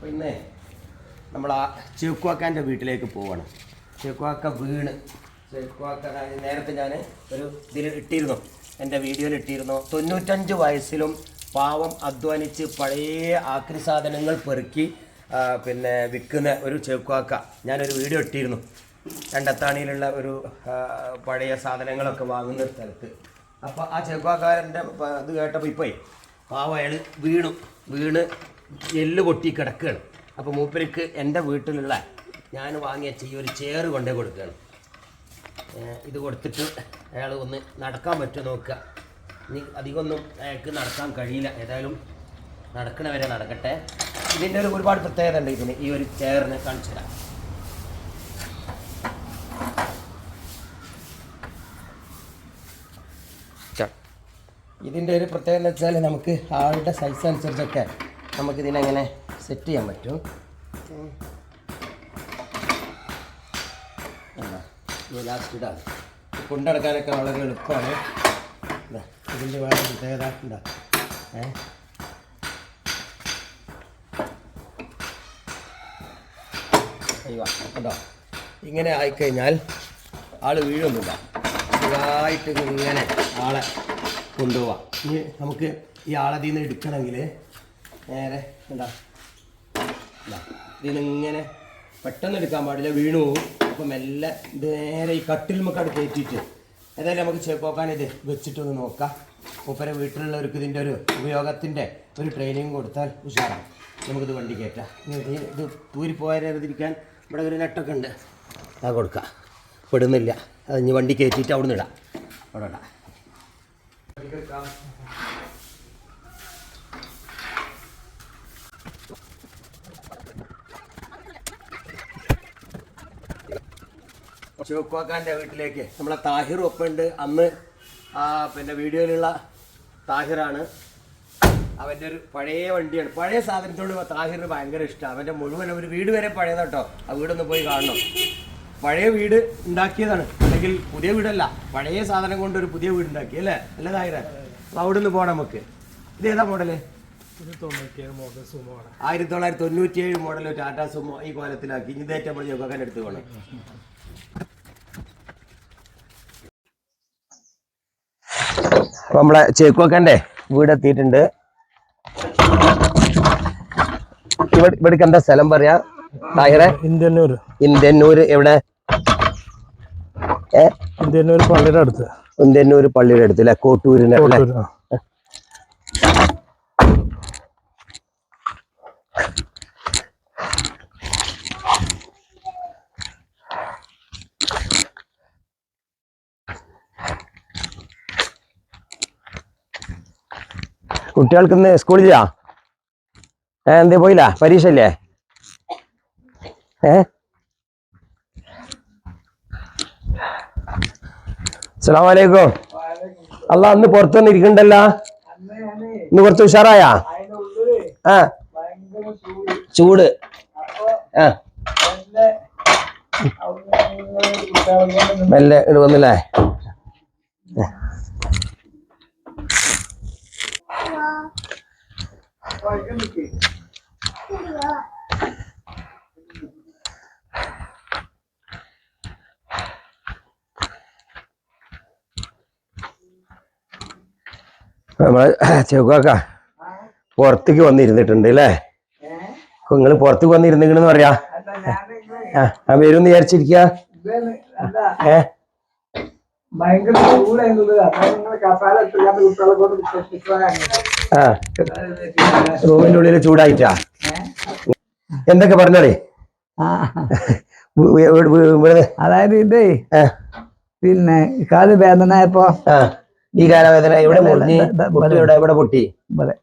അപ്പോൾ ഇന്നേ നമ്മൾ ആ ചെക്കുവാക്കാന്റെ വീട്ടിലേക്ക് പോവാണ്. ചെക്കുവാക്ക വീണ്. ചെക്കുവാക്ക നേരത്തെ ഞാൻ ഒരു ഇതിൽ ഇട്ടിരുന്നു. എന്റെ വീഡിയോയിൽ ഇട്ടിരുന്നു. തൊണ്ണൂറ്റഞ്ച് വയസ്സിലും പാവം അധ്വാനിച്ച് പഴയ ആക്രി സാധനങ്ങൾ പെറുക്കി പിന്നെ വിൽക്കുന്ന ഒരു ചെക്കുവാക്ക ഞാനൊരു വീഡിയോ ഇട്ടിരുന്നു. രണ്ടത്താണിയിലുള്ള ഒരു പഴയ സാധനങ്ങളൊക്കെ വാങ്ങുന്ന സ്ഥലത്ത്. അപ്പോൾ ആ ചെക്കുവാക്കാരന്റെ ഇത് കേട്ടപ്പോൾ ഇപ്പോൾ പാവം അയാൾ വീണു. വീണ് എല്ല് പൊട്ടി കിടക്കുകയാണ്. അപ്പോൾ മൂപ്പർക്ക് എന്റെ വീട്ടിലുള്ള ഞാൻ വാങ്ങിയ ഈ ഒരു ചെയർ കൊണ്ടേ കൊടുക്കുകയാണ്. ഇത് കൊടുത്തിട്ട് അയാൾ ഒന്ന് നടക്കാൻ പറ്റുമോ നോക്കുക. ഇനി അധികമൊന്നും അയാൾക്ക് നടക്കാൻ കഴിയില്ല. ഏതായാലും നടക്കണ വരെ നടക്കട്ടെ. ഇതിന്റെ ഒരു ഒരുപാട് പ്രത്യേകത ഉണ്ട് ഇതിന്. ഈ ഒരു ചെയറിനെ കാണിച്ചു തരാം. ഇതിന്റെ ഒരു പ്രത്യേകത എന്ന് വെച്ചാൽ നമുക്ക് ആളുടെ സൈസ് അനുസരിച്ചൊക്കെ നമുക്ക് ഇതിനെങ്ങനെ സെറ്റ് ചെയ്യാൻ പറ്റും? ലാസ്റ്റ് ഇടാം. കൊണ്ടടക്കാനൊക്കെ വളരെ എളുപ്പമാണ്. ഇതാ, ഇതിന്റെ വേറെ പ്രത്യേകത ഉണ്ടാ ഏ? കണ്ടോ? ഇങ്ങനെ ആയിക്കഴിഞ്ഞാൽ ആൾ വീഴൊന്നുമില്ല സുഖമായിട്ട് ഇങ്ങനെ ആളെ കൊണ്ടുപോവാം. ഇനി നമുക്ക് ഈ ആളതിൽ നിന്ന് എടുക്കണമെങ്കിൽ നേരെ എന്താ? ഇതിനിങ്ങനെ പെട്ടെന്ന് എടുക്കാൻ പാടില്ല വീണു പോകും അപ്പം മെല്ലെ നേരെ ഈ കട്ടിൽ നമുക്ക് അവിടെ കയറ്റിയിട്ട് ഏതായാലും നമുക്ക് ചെപ്പോക്കാൻ ഇത് വെച്ചിട്ടൊന്ന് നോക്കാം. മൂപ്പരെ വീട്ടിലുള്ളവർക്ക് ഇതിന്റെ ഒരു ഉപയോഗത്തിന്റെ ഒരു ട്രെയിനിങ് കൊടുത്താൽ ഉഷാറാണ് നമുക്കിത് വണ്ടി കയറ്റാം. ഇത് ഇത് തൂരിപ്പോയാതിരിക്കാൻ ഇവിടെ ഒരു നെട്ടൊക്കെ ഉണ്ട്. അത് കൊടുക്കാം. പെടുന്നില്ല. അത് ഇനി വണ്ടി കയറ്റിയിട്ട് അവിടെ നിന്ന് ഇടാം. അവിടെ ഇടാം. ചുവക്കാക്കാന്റെ വീട്ടിലേക്ക്. നമ്മളെ താഹിർ ഒപ്പുണ്ട് അന്ന് ആ പിന്നെ വീഡിയോയിലുള്ള താഹിറാണ്. അവന്റെ ഒരു പഴയ വണ്ടിയാണ്. പഴയ സാധനത്തോട് താഹിറിന് ഭയങ്കര ഇഷ്ടമാണ്. അവന്റെ മുഴുവൻ ഒരു വീട് വരെ പഴയതാട്ടോ ആ വീടൊന്ന് പോയി കാണണം. പഴയ വീട് ഉണ്ടാക്കിയതാണ്. അല്ലെങ്കിൽ പുതിയ വീടല്ല. പഴയ സാധനം കൊണ്ട് ഒരു പുതിയ വീട് ഉണ്ടാക്കി അല്ലേ? അല്ല താഹിറ? അപ്പോൾ അവിടെ നിന്ന് പോകണം നമുക്ക്. ഇത് ഏതാ മോഡൽ? ആയിരത്തി തൊള്ളായിരത്തി തൊണ്ണൂറ്റിയേഴ് മോഡൽ ടാറ്റാ സുമോ ഈ കോലത്തിലാക്കി. ഇതേറ്റം നമ്മൾ ചോക്കാൻ എടുത്ത് പോകണം അപ്പൊ നമ്മളെ ചേക്കുവെക്കണ്ടേ വീടെത്തിയിട്ടുണ്ട്. ഇവിടെ ഇവിടേക്ക് എന്താ സ്ഥലം പറയാ? താഹിറെ ഇന്ത്യന്നൂർ ഇന്ത്യന്നൂര് എവിടെ? ഏ? ഇന്ത്യന്നൂർ പള്ളിയുടെ അടുത്ത്. ഇന്ത്യന്നൂര് പള്ളിയുടെ അടുത്ത് അല്ലെ? കോട്ടൂരിന് കുട്ടികൾക്ക് ഇന്ന് സ്കൂളിലാ എന്തേ പോയില്ല? പരീക്ഷ ഇല്ലേ ഏ അല്ല അന്ന് പുറത്തൊന്നും ഇരിക്കണ്ടല്ല? ഇന്ന് കുറച്ച് ഉഷാറായ? ചൂട്. ആ. മെല്ലെ ഇട് നമ്മളെ ചെവുക്കാക്ക പുറത്തേക്ക് വന്നിരുന്നിട്ടുണ്ട് അല്ലേ? നിങ്ങൾ പുറത്തേക്ക് വന്നിരുന്നെങ്കിലെന്ന് പറയാ? ആ വരും വിചാരിച്ചിരിക്ക? ഏ? ഭയങ്കര ചൂടായിരുന്നത് ആ. റൂമിന്റെ ഉള്ളിൽ ചൂടായിട്ടാ. എന്തൊക്കെ പറഞ്ഞോളേ? അതായത് ഇതേ പിന്നെ കാൽ വേദനയപ്പോ ഈ കാലവേദന ഇവിടെ മുറിഞ്ഞ്? ഇവിടെ ഇവിടെ പൊട്ടി? ഇവിടെ.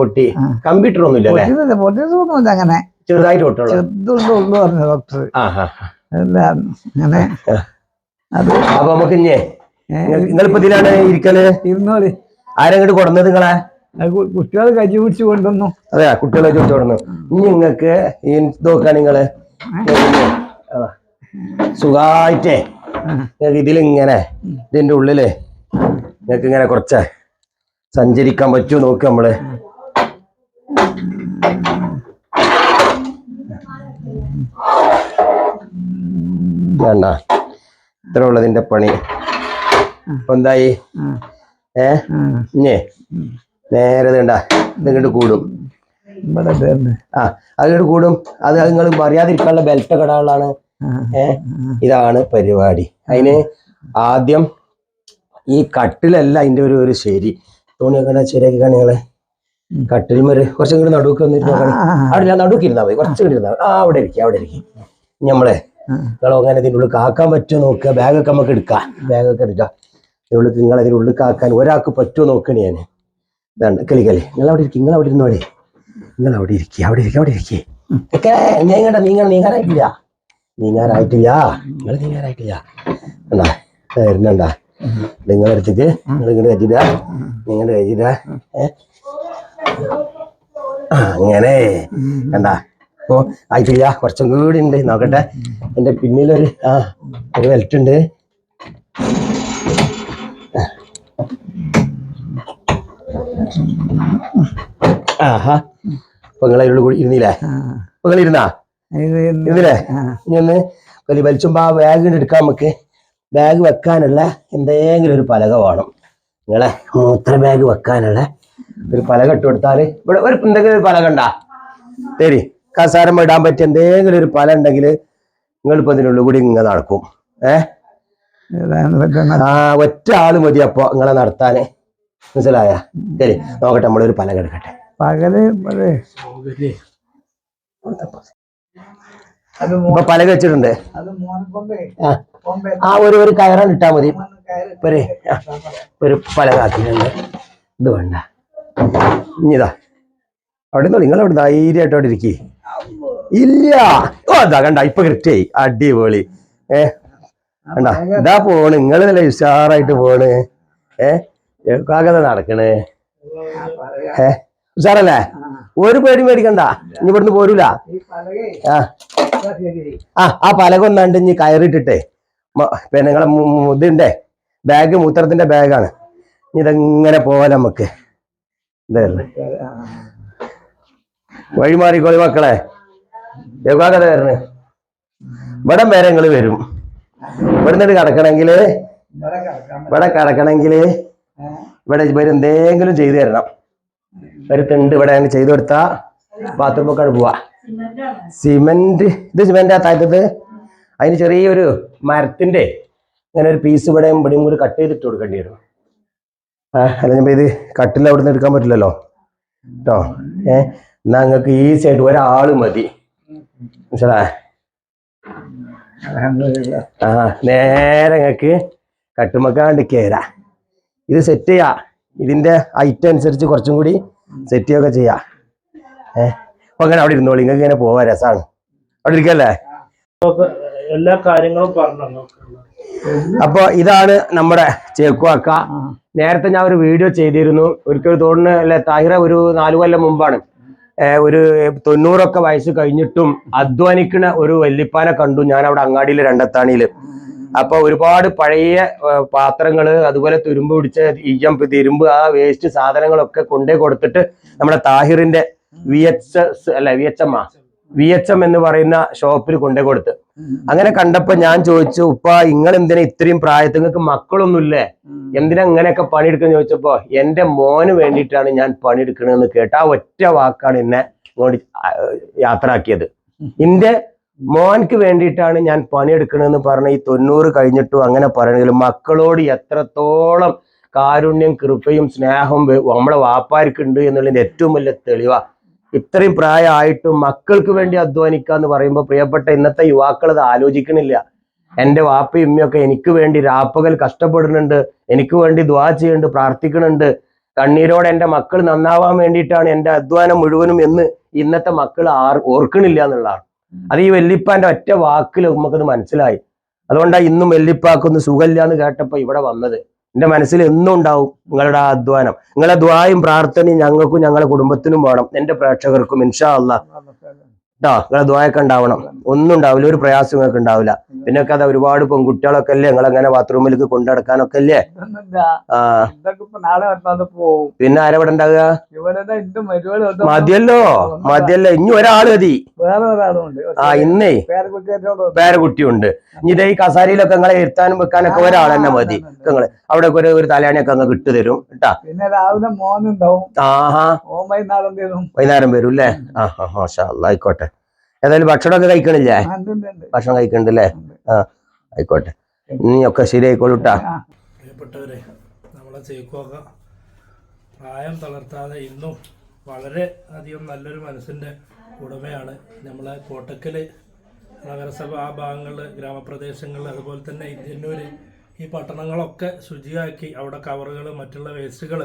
പൊട്ടി. കമ്പ്യൂട്ടർ ഒന്നും ഇല്ല പൊട്ടിയതൊന്നുമില്ല അങ്ങനെ. ചെറുതായിട്ട് ചെറുതുള്ളൂ ഉള്ളു പറഞ്ഞു ഡോക്ടർ. ആ ആ അല്ല അങ്ങനെ. അത് അപ്പൊ നമുക്ക് ഇഞ്ഞേ നിങ്ങളിപ്പോ ഇതിലാണ് ഇരിക്കൽ? ഇരുന്നോളി. ആരെങ്ങോട്ട് കൊടുന്നത് നിങ്ങളെ? കുട്ടികൾ കരി പിടിച്ച് കൊണ്ടുവന്നു. അതെ കുട്ടികളെ കരി കൊണ്ടുവന്നു. ഇനി നിങ്ങക്ക് ഈ നോക്കാൻ നോക്കുക നിങ്ങൾ സുഖായിട്ടേ. നിങ്ങൾക്ക് ഇതിലിങ്ങനെ ഇതിന്റെ ഉള്ളിൽ നിങ്ങൾക്ക് ഇങ്ങനെ കുറച്ച് സഞ്ചരിക്കാൻ പറ്റുമോ നോക്ക് നമ്മൾ. വേണ്ട. ഇത്ര ഉള്ളതിന്റെ പണി. എന്തായി? ഏ? ഇഞ്ഞേ. നേരെ വേണ്ട ഇതിങ്ങോട്ട് കൂടും. ആ അതിങ്ങോട്ട് കൂടും. അത് നിങ്ങൾ അറിയാതിരിക്കാനുള്ള ബെൽറ്റ് കടകളാണ് ഏഹ് ഇതാണ് പരിപാടി. അതിന് ആദ്യം ഈ കട്ടിലല്ല അതിന്റെ ഒരു ഒരു ശരി. തുണിയൊക്കെ ശരിയാക്കി കാണികളെ കട്ടിൽമര് കുറച്ചും കൂടി നടുക്ക് വന്നിട്ട് അവിടെ നടുക്ക് ഇരുന്നാ മതി. കുറച്ചും കൂടി ഇരുന്നാ. ആ അവിടെ ഇരിക്കും അവിടെ ഇരിക്കും. നമ്മളെ നിങ്ങളോ അങ്ങനെ ഇതിന്റെ ഉള്ളിൽ കാക്കാൻ പറ്റുമോ നോക്കുക. ബാഗൊക്കെ നമുക്ക് എടുക്കാം. ബാഗൊക്കെ എടുക്കാം. ഇതിനുള്ളിൽ നിങ്ങൾ അതിന്റെ ഉള്ളിൽ കാക്കാൻ ഒരാൾക്ക് പറ്റുമോ നോക്കണേ ഞാൻ ഇതാണ് കളിക്കല്ലേ നിങ്ങൾ അവിടെ ഇരിക്കും നിങ്ങൾ അവിടെ ഇരുന്നോടെ നിങ്ങൾ അവിടെ ഇരിക്കുക അവിടെ ഇരിക്കുക അവിടെ ഇരിക്കേ. ഒക്കെ നീങ്ങണ്ട നീങ്ങണ്ട നീങ്ങാനായിട്ടില്ല നീങ്ങാനായിട്ടില്ല നിങ്ങൾ നീങ്ങാനായിട്ടില്ല എന്നാ വരുന്നണ്ട നിങ്ങളുടെ അടുത്തേക്ക് നിങ്ങൾ ഇങ്ങോട്ട് കഴിച്ചിട്ടാ നിങ്ങളുടെ ആ, അങ്ങനെ. എന്താ ഓ ആയിട്ടില്ല. കുറച്ചും കൂടി ഉണ്ട്. നോക്കട്ടെ. എന്റെ പിന്നിലൊരു ആ ഒരു ബെൽറ്റ് ആഹാ. അപ്പൊ നിങ്ങൾ അതിനുള്ളിൽ കൂടി ഇരുന്നില്ലേ? അപ്പൊ നിങ്ങൾ ഇരുന്നാ? ഇത് ഇരുന്നില്ലേ? ഇനി ഒന്ന് വലി വലിച്ചുമ്പോ ആ ബാഗ് എടുക്കാൻ നമുക്ക്. ബാഗ് വെക്കാനുള്ള എന്തെങ്കിലും ഒരു പലക വേണം. നിങ്ങളെ മൂത്ര ബാഗ് വെക്കാനുള്ള ഒരു പലക ഇട്ട് കൊടുത്താൽ ഇവിടെ ഒരു എന്തെങ്കിലും ഒരു പലക ഉണ്ടാ? ശരി. കസാരം ഇടാൻ പറ്റിയ എന്തെങ്കിലും ഒരു പല ഉണ്ടെങ്കിൽ നിങ്ങൾ ഇപ്പൊ ഇതിനുള്ളിൽ കൂടി ഇങ്ങനെ നടക്കും. ഏഹ് ആ ഒറ്റ ആൾ മതി അപ്പൊ നിങ്ങളെ നടത്താന്. മനസ്സിലായ? ശരി നോക്കട്ടെ നമ്മളൊരു പല കിടക്കട്ടെ പകൽ ഇപ്പൊ പല വെച്ചിട്ടുണ്ട്. ആ. ഒരു ഒരു കയറാൻ ഇട്ടാ മതി. ഒരു ഒരു പല കാത്തിട്ടുണ്ട് ഇത് വേണ്ട. ഇനിതാ അവിടെ നിന്ന് നിങ്ങൾ അവിടെ ധൈര്യമായിട്ട് അവിടെ ഇരിക്കേ. ഇല്ല. ഓ അതാ കണ്ട ഇപ്പൊ കൃത്യായി. അടിപൊളി. ഏ കണ്ട ഇതാ പോണ്. നിങ്ങളല്ലേ ഉഷാറായിട്ട് പോണ്. ഏ കാകത നടക്കണേ? ഏ ഒരു പേടി മേടിക്കണ്ട ഇനി ഇവിടുന്ന് പോരൂല. ആ. ആ പലക ഒന്നാണ്ട് ഇനി കയറിയിട്ടിട്ടേ പിന്നെ നിങ്ങളെ ഇതിന്റെ ബാഗ് മൂത്രത്തിന്റെ ബാഗാണ് ഇനി ഇതെങ്ങനെ പോവാല നമുക്ക്? ഇതായിരുന്നു വഴിമാറിക്കോളി വഴി മാറിക്കോളി മക്കളെ. യോഗാകത വരണേ? ഇവിടെ വരെ നിങ്ങൾ വരും. ഇവിടുന്ന് കടക്കണമെങ്കിൽ ഇവിടെ കടക്കണമെങ്കിൽ? ഇവിടെ ഇവർ എന്തെങ്കിലും ചെയ്തു തരണം. വരുത്തുണ്ട് തിണ്ട് ഇവിടെ അങ്ങനെ ചെയ്തു കൊടുത്താ ബാത്റൂം ഒക്കെ പോവാ. സിമെന്റ് ഇത് സിമെന്റ് ആ താഴത്തത് അതിന് ചെറിയൊരു മരത്തിന്റെ ഇങ്ങനെ ഒരു പീസ് ഇവിടെയും ഇവിടെയും കൂടി കട്ട് ചെയ്തിട്ട് കൊടുക്കേണ്ടി വരും. അല്ലെങ്കിൽ ഇത് കട്ടിൽ അവിടെ നിന്ന് എടുക്കാൻ പറ്റില്ലല്ലോ. കേട്ടോ ഏഹ് എന്നാ നിങ്ങൾക്ക് ഈസി ആയിട്ട് ഒരാൾ മതി. മനസ്സിലാ. ആ നേരെ നിങ്ങൾക്ക് കട്ടുമക്കാണ്ട് കേരാ ഇത് സെറ്റ് ചെയ്യാ. ഇതിന്റെ ഐറ്റം അനുസരിച്ച് കുറച്ചും കൂടി സെറ്റ് ചെയ്യുകയൊക്കെ ചെയ്യാ. ഏഹ് അപ്പൊ അങ്ങനെ അവിടെ ഇരുന്നോളി. നിങ്ങൾക്ക് ഇങ്ങനെ പോവാ രസാണ്. അവിടെ ഇരിക്കല്ലേ? എല്ലാ കാര്യങ്ങളും പറഞ്ഞു? അപ്പൊ ഇതാണ് നമ്മുടെ ചേക്കുവാക്ക നേരത്തെ ഞാൻ ഒരു വീഡിയോ ചെയ്തിരുന്നു. ഒരിക്കൽ തോന്നുന്നു അല്ലെ താഹിറ ഒരു നാലു കൊല്ലം മുമ്പാണ്. ഒരു തൊണ്ണൂറൊക്കെ വയസ്സ് കഴിഞ്ഞിട്ടും അധ്വാനിക്കുന്ന ഒരു വല്ലിപ്പാനെ കണ്ടു. ഞാൻ അവിടെ അങ്ങാടിയിൽ രണ്ടത്താണിയിൽ. അപ്പൊ ഒരുപാട് പഴയ പാത്രങ്ങൾ അതുപോലെ തുരുമ്പ് പിടിച്ച ഈയം തിരുമ്പ് ആ വേസ്റ്റ് സാധനങ്ങളൊക്കെ കൊണ്ടേ കൊടുത്തിട്ട് നമ്മുടെ താഹിറിന്റെ വി എച്ച് അല്ല വി എച്ച് എം ആ വി എച്ച് എം എന്ന് പറയുന്ന ഷോപ്പിൽ കൊണ്ടേ കൊടുത്ത്. അങ്ങനെ കണ്ടപ്പോ ഞാൻ ചോദിച്ചു ഉപ്പ നിങ്ങൾ എന്തിനാ ഇത്രയും പ്രായത്തിൽ നിങ്ങൾക്ക് മക്കളൊന്നുമില്ലേ? എന്തിനാ ഇങ്ങനെയൊക്കെ പണിയെടുക്കുന്ന? ചോദിച്ചപ്പോ എന്റെ മോന് വേണ്ടിയിട്ടാണ് ഞാൻ പണിയെടുക്കണമെന്ന് കേട്ട ആ ഒറ്റ വാക്കാണ് എന്നെ ഇങ്ങോട്ട് യാത്ര എന്റെ മോൻക്ക് വേണ്ടിയിട്ടാണ് ഞാൻ പണിയെടുക്കണമെന്ന് പറഞ്ഞ ഈ തൊണ്ണൂറ് കഴിഞ്ഞിട്ടും അങ്ങനെ പറയണമെങ്കിൽ മക്കളോട് എത്രത്തോളം കാരുണ്യം കൃപയും സ്നേഹവും നമ്മളെ വാപ്പാർക്കുണ്ട് എന്നുള്ളതിന്റെ ഏറ്റവും വലിയ തെളിവാ. ഇത്രയും പ്രായമായിട്ടും മക്കൾക്ക് വേണ്ടി അധ്വാനിക്കുക എന്ന് പറയുമ്പോൾ പ്രിയപ്പെട്ട ഇന്നത്തെ യുവാക്കൾ അത് ആലോചിക്കണില്ല. എന്റെ വാപ്പയും ഉമ്മയൊക്കെ എനിക്ക് വേണ്ടി രാപ്പകൽ കഷ്ടപ്പെടുന്നുണ്ട് എനിക്ക് വേണ്ടി ദ്വാ ചെയ്യുന്നുണ്ട് പ്രാർത്ഥിക്കുന്നുണ്ട്. കണ്ണീരോടെ എന്റെ മക്കൾ നന്നാവാൻ വേണ്ടിയിട്ടാണ് എന്റെ അധ്വാനം മുഴുവനും എന്ന് ഇന്നത്തെ മക്കൾ ആർ ഓർക്കണില്ല എന്നുള്ളതാണ്. അത് ഈ വെല്ലിപ്പാന്റെ ഒറ്റ വാക്കിൽ നമുക്കത് മനസ്സിലായി. അതുകൊണ്ടാണ് ഇന്നും വെല്ലിപ്പാക്കൊന്ന് സുഖമില്ല എന്ന് കേട്ടപ്പോ ഇവിടെ വന്നത്. എന്റെ മനസ്സിൽ എന്നും ഉണ്ടാവും നിങ്ങളുടെ ആ അധ്വാനം. നിങ്ങളെ ദ്വായും പ്രാർത്ഥനയും ഞങ്ങൾക്കും ഞങ്ങളുടെ കുടുംബത്തിനും വേണം. എന്റെ പ്രേക്ഷകർക്കും ഇൻഷാ അല്ലാ കേട്ടോ നിങ്ങളെ ദ്വായൊക്കെ ഉണ്ടാവണം. ഒന്നും ഉണ്ടാവില്ല ഒരു പ്രയാസം നിങ്ങൾക്ക് ഉണ്ടാവില്ല. പിന്നെ ഒക്കെ അത് ഒരുപാട് പെൺകുട്ടികളൊക്കെ അല്ലേ നിങ്ങൾ അങ്ങനെ ബാത്റൂമിലേക്ക് കൊണ്ടുനടക്കാനൊക്കെ അല്ലേ ആ പോവും. പിന്നെ ആരെവിടെ ഉണ്ടാവുക? മതിയല്ലോ മതിയല്ലോ. ഇനി ഒരാൾ മതി. ആ ഇന്നേ വേറെ പേരക്കുട്ടിയുണ്ട്. ഇനി ഇതേ ഈ കസാരയിലൊക്കെ നിങ്ങളെ ഇരുത്താനും വെക്കാനൊക്കെ ഒരാൾ തന്നെ മതി. നിങ്ങൾ. അവിടെ ഒരു ഒരു തലയാണിയൊക്കെ അങ്ങ് ഇട്ട് തരും കേട്ടാ? പിന്നെ രാവിലെ മോനുണ്ടാവും. ആഹാ. വൈകുന്നേരം വരും അല്ലേ? ആ ഹാ ആയിക്കോട്ടെ. ഏതായാലും ഭക്ഷണമൊക്കെ കഴിക്കണില്ലേ? ഭക്ഷണം കഴിക്കണ്ട് അല്ലേ ആ ആയിക്കോട്ടെ. നീ ഒക്കെ ശരിയായിക്കോളൂട്ടാ പ്രിയപ്പെട്ടവരെ നമ്മളെ ചേക്കുവൊക്കെ പ്രായം തളർത്താതെ ഇന്നും വളരെ അധികം നല്ലൊരു മനസ്സിന്റെ ഉടമയാണ് നമ്മളെ കോട്ടക്കൽ നഗരസഭ ആ ഭാഗങ്ങളിൽ ഗ്രാമപ്രദേശങ്ങളിൽ അതുപോലെ തന്നെ ഇന്ത്യന്നൂർ ഈ പട്ടണങ്ങളൊക്കെ ശുചിയാക്കി അവിടെ കവറുകൾ മറ്റുള്ള വേസ്റ്റുകൾ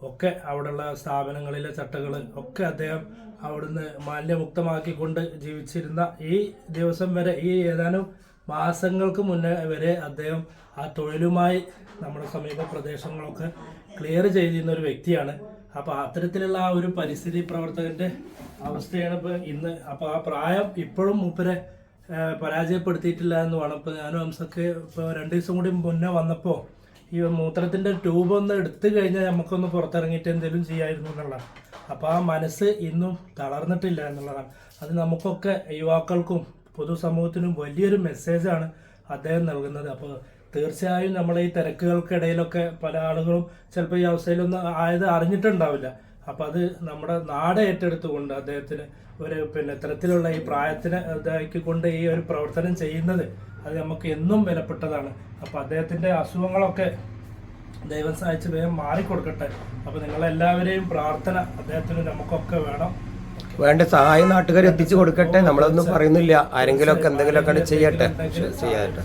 ഒക്കെ അവിടെയുള്ള സ്ഥാപനങ്ങളിലെ ചട്ടകൾ ഒക്കെ അദ്ദേഹം അവിടുന്ന് മാലിന്യമുക്തമാക്കിക്കൊണ്ട് ജീവിച്ചിരുന്ന ഈ ദിവസം വരെ ഈ ഏതാനും മാസങ്ങൾക്ക് മുന്നേ വരെ അദ്ദേഹം ആ തൊഴിലുമായി നമ്മുടെ സമീപ പ്രദേശങ്ങളൊക്കെ ക്ലിയർ ചെയ്തിരുന്ന ഒരു വ്യക്തിയാണ്. അപ്പോൾ അത്തരത്തിലുള്ള ആ ഒരു പരിസ്ഥിതി പ്രവർത്തകന്റെ അവസ്ഥയാണ് ഇപ്പോൾ ഇന്ന്. അപ്പോൾ ആ പ്രായം ഇപ്പോഴും മൂപ്പരെ പരാജയപ്പെടുത്തിയിട്ടില്ല എന്ന് വേണം. ഇപ്പോൾ ഞാനും ഹംസക്ക് ഇപ്പോൾ രണ്ട് ദിവസം കൂടി മുന്നേ വന്നപ്പോൾ ഈ മൂത്രത്തിന്റെ ട്യൂബ് ഒന്ന് എടുത്തു കഴിഞ്ഞാൽ നമുക്കൊന്ന് പുറത്തിറങ്ങിയിട്ട് എന്തെങ്കിലും ചെയ്യായിരുന്നു എന്നുള്ളതാണ്. അപ്പൊ ആ മനസ്സ് ഇന്നും തളർന്നിട്ടില്ല എന്നുള്ളതാണ്. അത് നമുക്കൊക്കെ യുവാക്കൾക്കും പൊതുസമൂഹത്തിനും വലിയൊരു മെസ്സേജാണ് അദ്ദേഹം നൽകുന്നത്. അപ്പോൾ തീർച്ചയായും നമ്മളെ ഈ തിരക്കുകൾക്കിടയിലൊക്കെ പല ആളുകളും ചിലപ്പോൾ ഈ അവസ്ഥയിലൊന്നും ആയത് അറിഞ്ഞിട്ടുണ്ടാവില്ല. അപ്പം അത് നമ്മുടെ നാട് ഏറ്റെടുത്തുകൊണ്ട് അദ്ദേഹത്തിന് ഒരു പിന്നെ ഇത്തരത്തിലുള്ള ഈ പ്രായത്തിന് ഇതാക്കിക്കൊണ്ട് ഈ ഒരു പ്രവർത്തനം ചെയ്യുന്നത് അത് നമുക്ക് എന്നും വിലപ്പെട്ടതാണ്. അപ്പം അദ്ദേഹത്തിന്റെ അസുഖങ്ങളൊക്കെ ദൈവം സഹായിച്ച് വേഗം മാറിക്കൊടുക്കട്ടെ. അപ്പോൾ നിങ്ങളെല്ലാവരെയും പ്രാർത്ഥന അദ്ദേഹത്തിന് നമുക്കൊക്കെ വേണം. വേണ്ട സഹായം നാട്ടുകാർ എത്തിച്ചു കൊടുക്കട്ടെ. നമ്മളൊന്നും പറയുന്നില്ല. ആരെങ്കിലും ഒക്കെ എന്തെങ്കിലുമൊക്കെ ചെയ്യട്ടെ. ചെയ്യാട്ടെ.